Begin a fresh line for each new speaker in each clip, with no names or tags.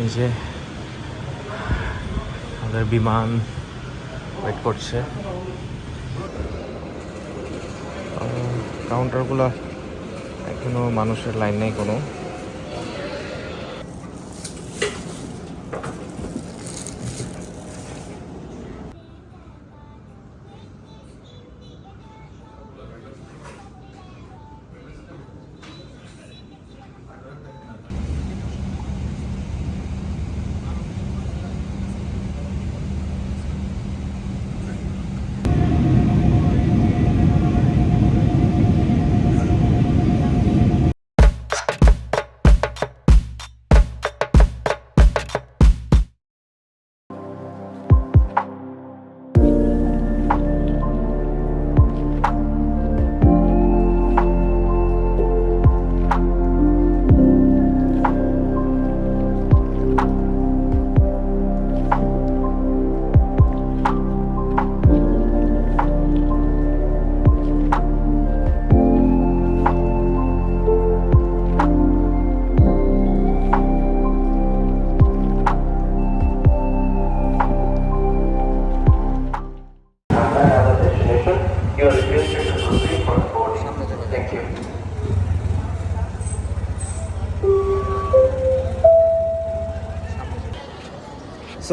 এই যে আমাদের বিমান ওয়েট করছে। কাউন্টারগুলো এখনও মানুষের লাইন নেই কোনো।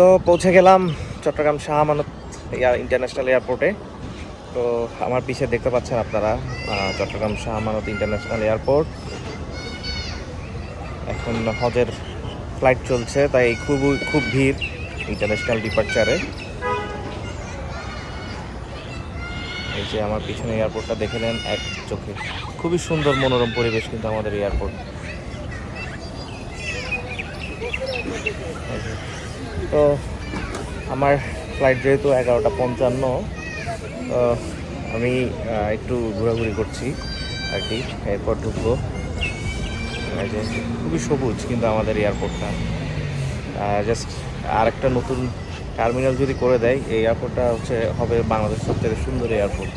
সো পৌঁছে গেলাম চট্টগ্রাম শাহ আমানত এয়ার ইন্টারন্যাশনাল এয়ারপোর্টে তো আমার পিছে দেখতে পাচ্ছেন আপনারা চট্টগ্রাম শাহ আমানত ইন্টারন্যাশনাল এয়ারপোর্ট এখন হজের ফ্লাইট চলছে, তাই খুবই, খুব ভিড় ইন্টারন্যাশনাল ডিপার্চারে এই যে আমার পিছনে এয়ারপোর্টটা দেখে নেন, এক চোখে। খুবই সুন্দর মনোরম পরিবেশ কিন্তু আমাদের এয়ারপোর্ট তো আমার ফ্লাইট যেহেতু এগারোটা পঞ্চান্ন তো আমি একটু ঘোরাঘুরি করছি আর কি। এরপর ঢুকবো। খুবই সবুজ কিন্তু আমাদের এয়ারপোর্টটা। জাস্ট আর একটা নতুন টার্মিনাল যদি করে দেয় এই এয়ারপোর্টটা হচ্ছে হবে বাংলাদেশের সবচেয়ে সুন্দর এয়ারপোর্ট।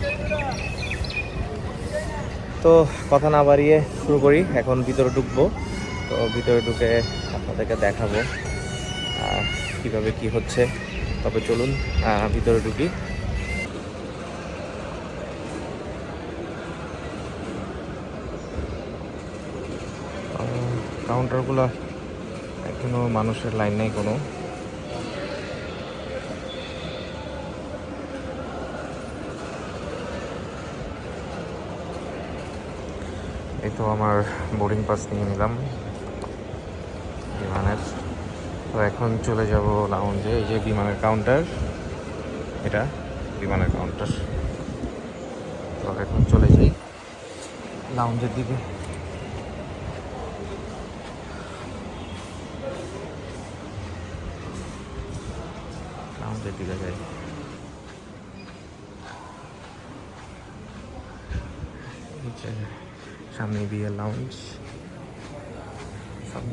তো কথা না বাড়িয়ে শুরু করি এখন ভিতরে ঢুকবো। তো ভিতরে ঢুকে আপনাদেরকে দেখাবো। আহ, কীভাবে কি হচ্ছে? তবে চলুন ভিতরে ঢুকি। কাউন্টারগুলো এখনও মানুষের লাইন নেই কোনো। এই তো আমার বোর্ডিং পাস নিয়ে নিলাম। তো এখন চলে যাব লাউঞ্জে এই যে বিমানের কাউন্টার এটা বিমানের কাউন্টার তো এখন চলে যাই লাউঞ্জের দিকে। লাউঞ্জের দিকে যাই। সামনে বিয়ে লাউঞ্জ সব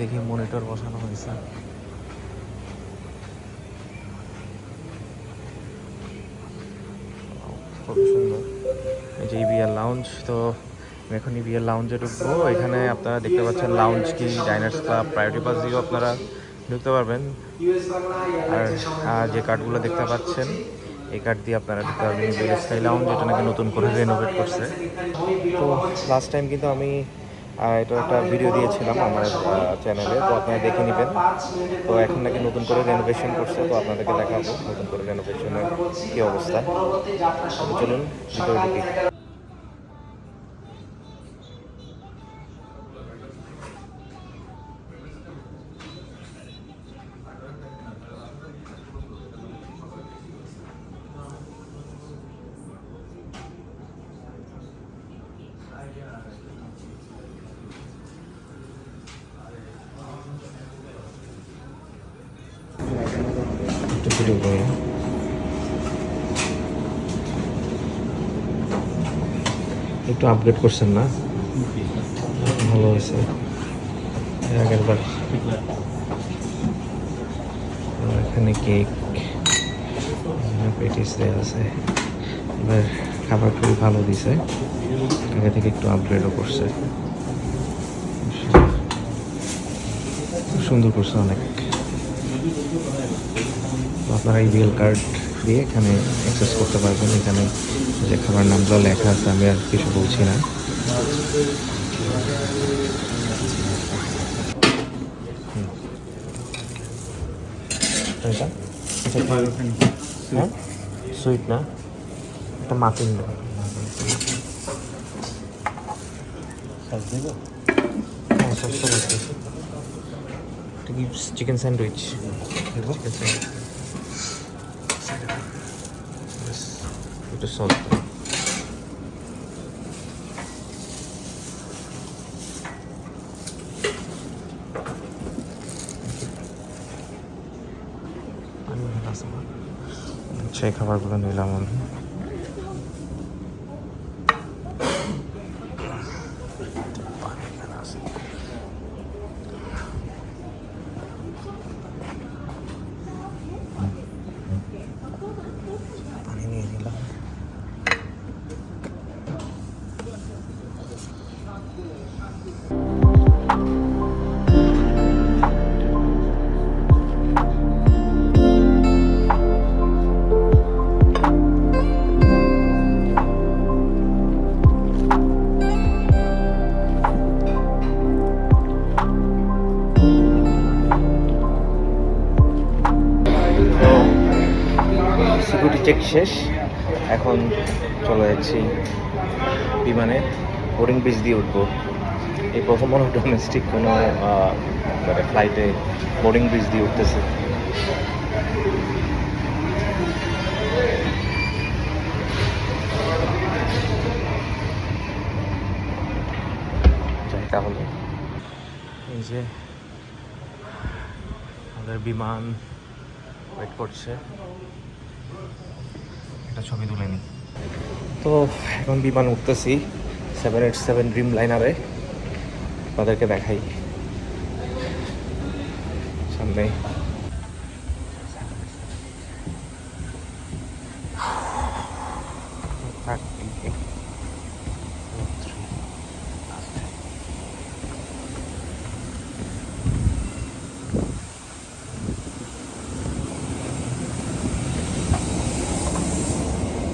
দেখি মনিটর বসানো হয়েছে। খুব সুন্দর। এই যে লাউঞ্জ তো আমি এখন বিয়ার লাউঞ্জে ঢুকবো। এখানে আপনারা দেখতে পাচ্ছেন লাউঞ্জ কি ডাইনার্স ক্লাব প্রায়োরিটি পাস দিয়েও আপনারা ঢুকতে পারবেন। আর যে কার্ডগুলো দেখতে পাচ্ছেন, এই কার্ড দিয়ে আপনারা ঢুকতে পারবেন। স্কাই লাউঞ্জ এটা নাকি নতুন করে রেনোভেট করছে। তো লাস্ট টাইম কিন্তু আমি এটা একটা ভিডিও দিয়েছিলাম আমার চ্যানেলে তো আপনারা দেখে নেবেন। তো এখন নাকি নতুন করে রেনোভেশন করছে, তো আপনাদেরকে দেখাবো নতুন করে রেনোভেশনের কী অবস্থা। চলুন ভিতরে ঢুকি ভিডিও করি একটু আপগ্রেড করছেন না? ভালো হয়েছে। আগের বার। এখানে কেক পেটিস দেওয়া আছে। এবার খাবার খুবই ভালো দিছে। আগে থেকে একটু আপগ্রেডও করছে। সুন্দর করছে অনেক। আপনারা এই বিএল কার্ড দিয়ে এখানে অ্যাক্সেস করতে পারবেন। এখানে যে খাবার নামগুলো লেখা আছে আমি আর কিছু বলছি না। হ্যাঁ? সুইট না? এটা muffin. Chicken sandwich chicken sandwich এটা সল্ট সেই খাবারগুলো নিলাম আমি শেষ। এখন চলে যাচ্ছি বিমানে। বোর্ডিং ব্রিজ দিয়ে উঠবো। এই প্রথম মনে ডোমেস্টিক কোনো মানে ফ্লাইটে বোর্ডিং ব্রিজ দিয়ে উঠতেছে। তাহলে এই যে আমাদের বিমান ওয়েট করছে। একটা ছবি তুলে নিই তো এখন বিমান উঠতেছি সেভেন এইট সেভেন ড্রিম লাইনারে তাদেরকে দেখাই। সামনে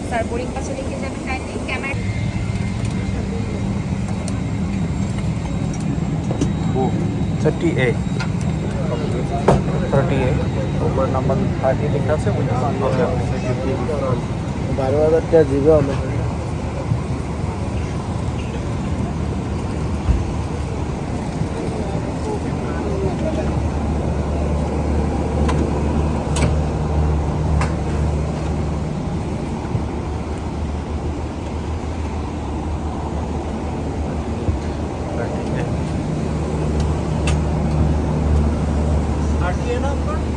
স্যার বোরিং পাশে লিখে যাবেন kindly camera
thirty A thirty A
ওপর নাম্বার থার্টি লেখা আছে বারো হাজার টাকা দিবে অনেক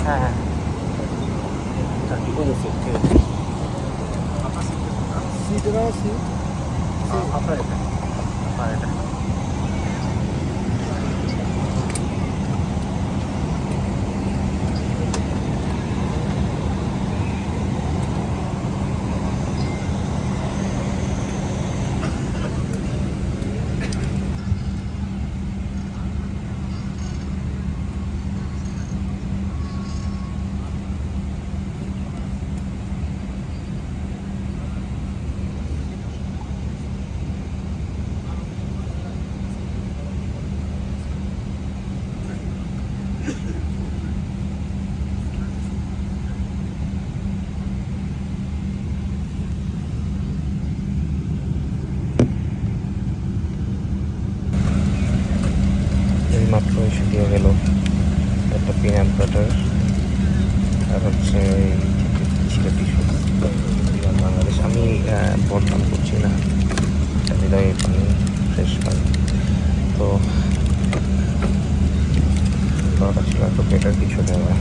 হ্যাঁ হ্যাঁ
সিটরা আছে
আপনার এটা আপনার এটা এই মাত্র এসে দিয়ে গেল একটা পিনাট বাটার আর হচ্ছে ছিল টিস্যু বাংলাদেশ আমি আহ, বদনাম করছি না এটা হৃদয়ে পানি ফ্রেশ পানি তো দরকার ছিল তো বেটার কিছু দেওয়া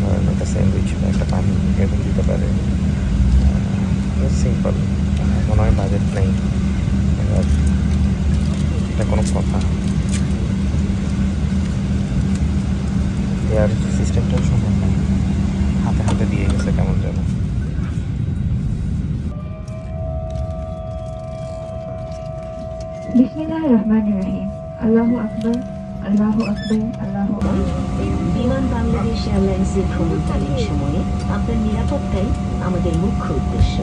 ধরেন একটা স্যান্ডউইচ বা একটা পানি এরকম দিতে পারে। সিম্পল মনে হয় বাজেট নেই। এবার এটা কোনো কথা। দেওয়ার সিস্টেমটাও সম্ভব নয় হাতে হাতে দিয়ে গেছে কেমন যেন।
বিসমিল্লাহির রহমানির রহিম। আল্লাহু আকবার আল্লাহু আকবার, আল্লাহু আকবার বাংলাদেশ এয়ারলাইন্সের ভ্রমণকালীন সময়ে আপনার নিরাপত্তাই আমাদের মুখ্য উদ্দেশ্য।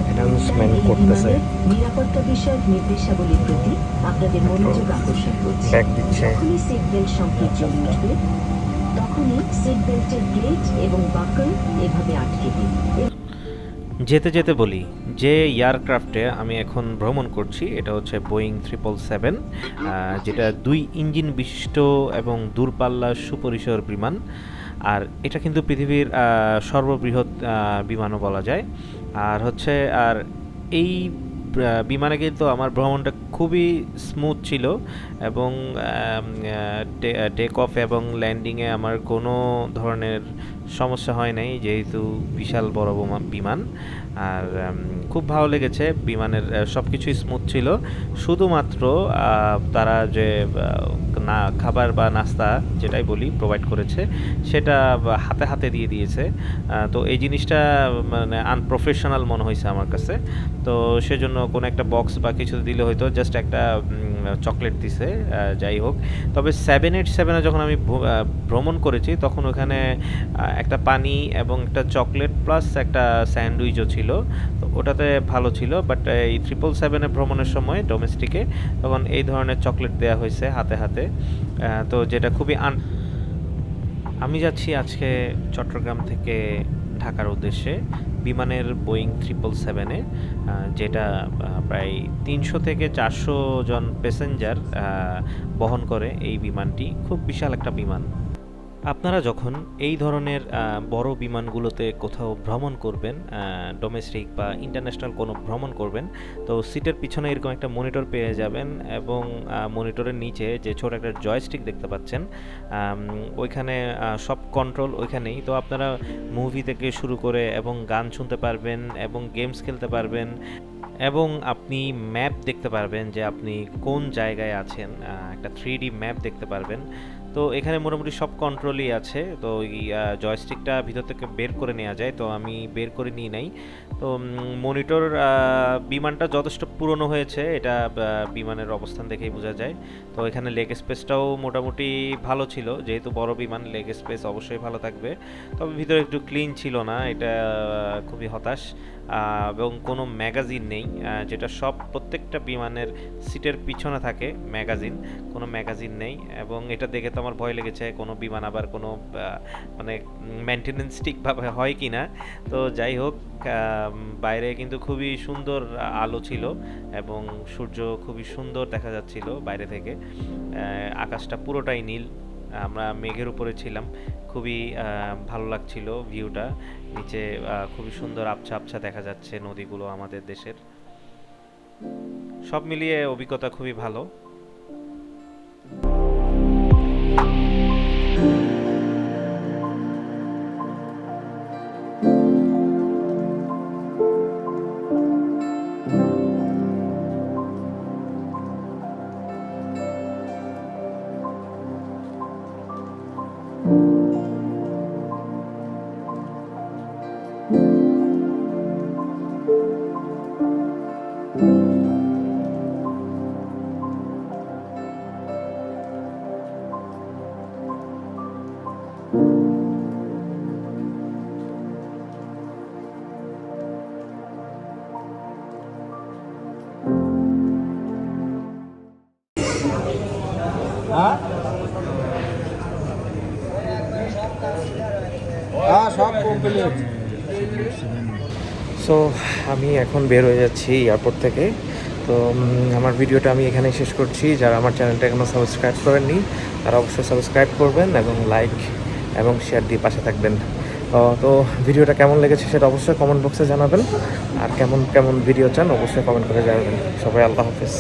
করতেছে।
নিরাপত্তা বিষয়ক নির্দেশাবলীর প্রতি আপনাদের মনোযোগ আকর্ষণ করছে। যখনই সিট বেল্ট সংকেত জ্বলে উঠবে তখনই সিট বেল্টের প্লেট এবং বাকল এভাবে আটকে দিন
যেতে যেতে বলি, যে এয়ারক্রাফটে আমি এখন ভ্রমণ করছি, এটা হচ্ছে বোয়িং ট্রিপল সেভেন যেটা দুই ইঞ্জিন বিশিষ্ট এবং দূরপাল্লা সুপরিসর বিমান, আর এটা কিন্তু পৃথিবীর সর্ববৃহৎ বিমানও বলা যায়। আর হচ্ছে, আর এই বিমানে কিন্তু আমার ভ্রমণটা খুবই স্মুথ ছিল এবং টেক অফ এবং ল্যান্ডিংয়ে আমার কোনো ধরনের সমস্যা হয় নাই, যেহেতু বিশাল বড় বোমা- বিমান। আর খুব ভালো লেগেছে, বিমানের সব কিছুই স্মুথ ছিল। শুধুমাত্র তারা যে না, খাবার বা নাস্তা যেটাই বলি প্রোভাইড করেছে, সেটা হাতে হাতে দিয়ে দিয়েছে। তো এই জিনিসটা মানে আনপ্রফেশনাল মনে হয়েছে আমার কাছে। তো সেজন্য কোনো একটা বক্স বা কিছু দিলে হয়তো জাস্ট একটা চকলেট দিছে যাই হোক। তবে সেভেন এইট সেভেনে যখন আমি ভ্রমণ করেছি, তখন ওখানে একটা পানি এবং একটা চকলেট প্লাস একটা স্যান্ডউইচও ছিল। তো ওটাতে ভালো ছিল বাট এই ট্রিপল সেভেনে ভ্রমণের সময় ডোমেস্টিকে তখন এই ধরনের চকলেট দেওয়া হয়েছে হাতে হাতে। তো যেটা খুবই আন আমি যাচ্ছি আজকে চট্টগ্রাম থেকে ঢাকার উদ্দেশ্যে। বিমানের বোয়িং ট্রিপল সেভেনে যেটা প্রায় তিনশো থেকে চারশো জন প্যাসেঞ্জার বহন করে এই বিমানটি। খুব বিশাল একটা বিমান। আপনারা যখন এই ধরনের বড় বিমানগুলোতে কোথাও ভ্রমণ করবেন ডোমেস্টিক বা ইন্টারন্যাশনাল কোনো ভ্রমণ করবেন, তো সিটের পিছনে এরকম একটা মনিটর পেয়ে যাবেন এবং মনিটরের নিচে যে ছোট একটা জয়স্টিক দেখতে পাচ্ছেন ওইখানে সব কন্ট্রোল ওইখানেই। তো আপনারা মুভি থেকে শুরু করে এবং গান শুনতে পারবেন এবং গেমস খেলতে পারবেন এবং আপনি ম্যাপ দেখতে পারবেন যে আপনি কোন জায়গায় আছেন একটা থ্রি ম্যাপ দেখতে পারবেন। তো এখানে মোটামুটি সব কন্ট্রোলই আছে। তো এই জয়স্টিকটা ভিতর থেকে বের করে নেওয়া যায়। তো আমি বের করে নিই নাই। তো মনিটর বিমানটা যথেষ্ট পুরনো হয়েছে। এটা বিমানের অবস্থান দেখেই বোঝা যায়। তো এখানে লেগ স্পেসটাও মোটামুটি ভালো ছিল। যেহেতু বড় বিমান লেগ স্পেস অবশ্যই ভালো থাকবে। তবে ভিতরে একটু ক্লিন ছিল না। এটা খুবই হতাশ। এবং কোনো ম্যাগাজিন নেই যেটা সব প্রত্যেকটা বিমানের সিটের পিছনে থাকে ম্যাগাজিন, কোনো ম্যাগাজিন নেই। এবং এটা দেখে তো আমার ভয় লেগেছে, কোনো বিমান আবার কোনো মানে মেনটেনেন্স ঠিকভাবে হয় কি না। তো যাই হোক বাইরে কিন্তু খুবই সুন্দর আলো ছিল এবং সূর্য খুবই সুন্দর দেখা যাচ্ছিল বাইরে থেকে। আকাশটা পুরোটাই নীল। আমরা মেঘের উপরে ছিলাম। খুবই ভালো লাগছিল ভিউটা। নিচে খুবই সুন্দর আবছা আবছা দেখা যাচ্ছে নদীগুলো আমাদের দেশের। সব মিলিয়ে অভিজ্ঞতা খুবই ভালো।
হ্যাঁ
সো আমি এখন বের হয়ে যাচ্ছি এয়ারপোর্ট থেকে। তো আমার ভিডিওটা আমি এখানেই শেষ করছি। যারা আমার চ্যানেলটা এখনও সাবস্ক্রাইব করেননি, তারা অবশ্যই সাবস্ক্রাইব করবেন এবং লাইক এবং শেয়ার দিয়ে পাশে থাকবেন। তো ভিডিওটা কেমন লেগেছে সেটা অবশ্যই কমেন্ট বক্সে জানাবেন। আর কেমন কেমন ভিডিও চান, অবশ্যই কমেন্ট করে জানাবেন। সবাই আল্লাহ হাফেজ।